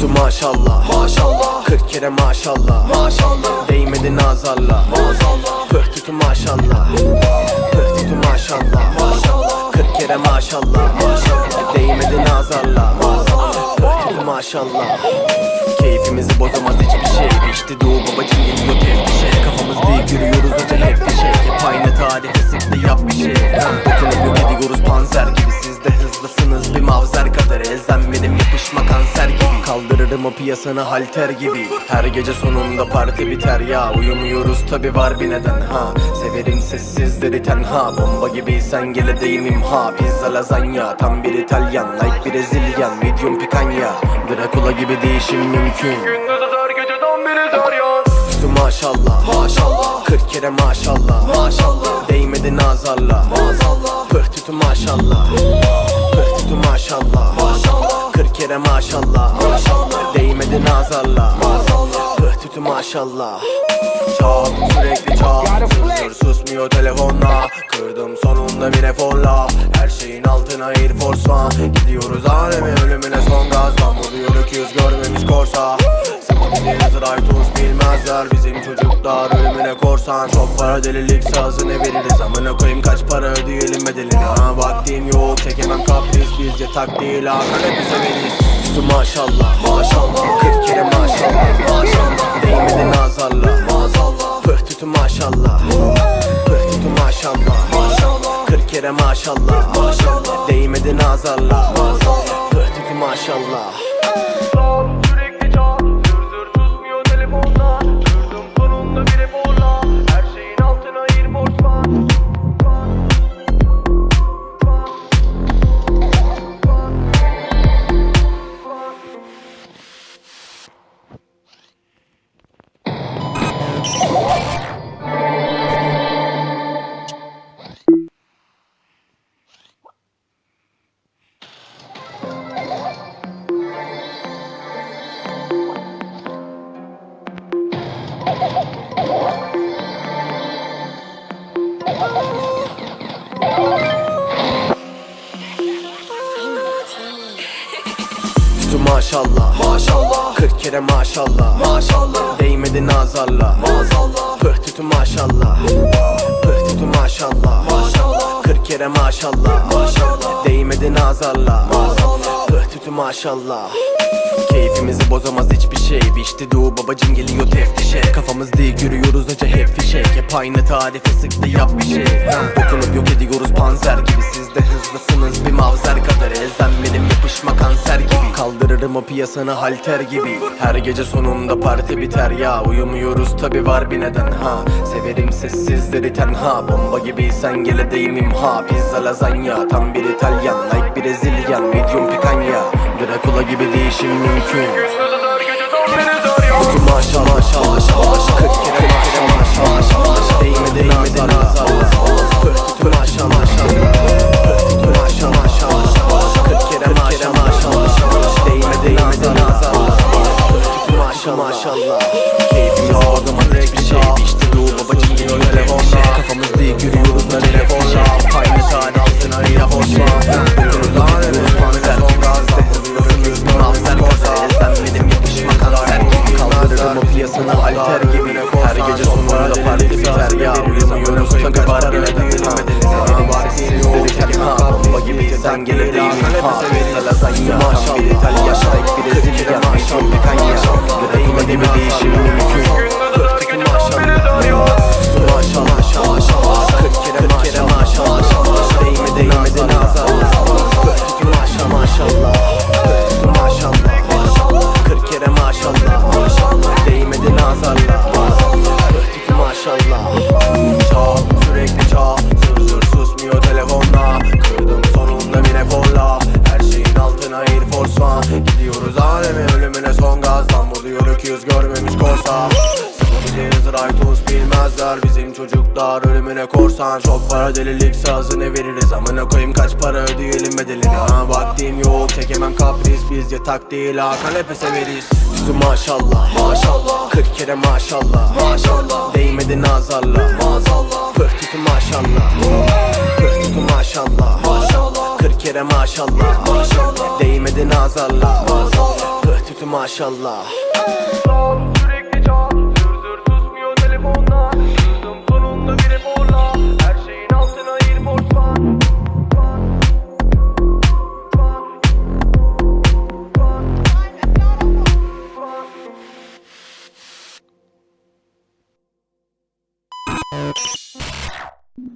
Üstü maşallah. Maşallah. 40 kere maşallah. Maşallah. Değmedi nazarla. Maşallah. Pöh tütü maşallah. Pöh tütü maşallah. Maşallah. 40 kere maşallah. Maşallah. Değmedi nazarla. Maşallah. Pöh tütü maşallah. Keyfimizi bozamaz hiçbir şey. İşte doğu babacım geliyor teftişe Kafamız değil yürüyoruz hoca hep bir şey. Hep aynı tarife sık da yap bir şey. Dokunup Kaldırırım o piyasanı halter gibi. Her gece sonunda parti biter ya. Uyumuyoruz tabi var bir neden ha. Severim sessizleri tenha. Bomba gibi sen gele değilim ha. Pizza lazanya. Tam bir İtalyan Like Brezilyan medium pikanya Dracula gibi değişim mümkün. Gündüz öter geceden biri deryan Üstü maşallah. Maşallah. 40 kere maşallah. Maşallah. Değmedi nazarla. Maşallah. Pöh tütü maşallah Maşallah 40 kere maşallah. Maşallah. Değmedi nazarla. Maşallah. Pöh tütü maşallah. Çal sürekli çal sır susmuyor telefonla. Kırdım sonunda bir eforla. Her şeyin altına Air Force One. Gidiyoruz aleme ölümüne son gaz. Lan bu diyor öküz görmemiş korsa. Sıkıntıyız Raytos bilmezler. Bizim çocuklar ölümüne korsan. Çok para delilik sazını veririz? Amına koyayım kaç para ödeyelim bedelini? Ha vaktim yok. Çekemem kapris Bizce tak değil ha kanepe severiz Üstü maşallah Maşallah. 40 kere maşallah Maşallah. Değmedi nazarla. Maşallah Pöh tütü maşallah. Pöh tütü maşallah. Maşallah 40 kere maşallah. Maşallah Değmedi nazarla. Maşallah Pöh tütü maşallah Üstü maşallah. Maşallah. 40 kere maşallah. Maşallah. Değmedi nazarla. Maşallah. Pöh tütü maşallah. Pöh tütü maşallah. Maşallah. 40 kere maşallah. Maşallah. Değmedi nazarla. Maşallah Tütü maşallah. Keyfimizi bozamaz hiçbir şey. İşte doğu babacım geliyor teftişe. Kafamız değil yürüyoruz hoca hep fişek. Hep aynı tarife sık da yap bir şey. Dokunup yok ediyoruz panzer gibi. Siz de hızlısınız. Bir mavzer kadar Elzem yapışma kanser gibi. Kaldırırım o piyasanı halter gibi. Her gece sonunda parti biter ya. Uyumuyoruz tabi var bir neden ha. Severim sessizleri tenha. Bomba gibi sen gele değmim ha. Pizza lazanya. Tam bir İtalyan Like Brezilyan. Medium pikanya Dracula gibi değişim mümkün. Üstü maşallah maşallah maşallah. 40 kere maşallah maşallah. Değmedi değmedi nazarla Piyasanı halter gibi Her gece sonunda parti biter ya Uyumuyoruz tabi var bir neden Severim sessizleri tenha Bomba gibi sen gele değilim ha Lazanya maşallah. Bir İtalya Like Brezilya Medium pikanya Dracula gibi değişim mümkün ölümüne son gaz Lan bu diyor öküz görmemiş korsa. Sıkıntıyız Raytos bilmezler. Bizim çocuklar ölümüne korsan. Çok para delilik sazını veririz. Amına koyayım kaç para ödeyelim bedelini? Ha vaktim yok çekemem kapris. Bizce tak değil ha kanepe severiz. Üstü maşallah Maşallah. 40 kere maşallah Maşallah. Değmedi nazarla Maşallah. Pöh tütü maşallah Pöh tütü maşallah 40 kere maşallah. Maşallah. Değmedi nazarla Maşallah. Pöh tütü maşallah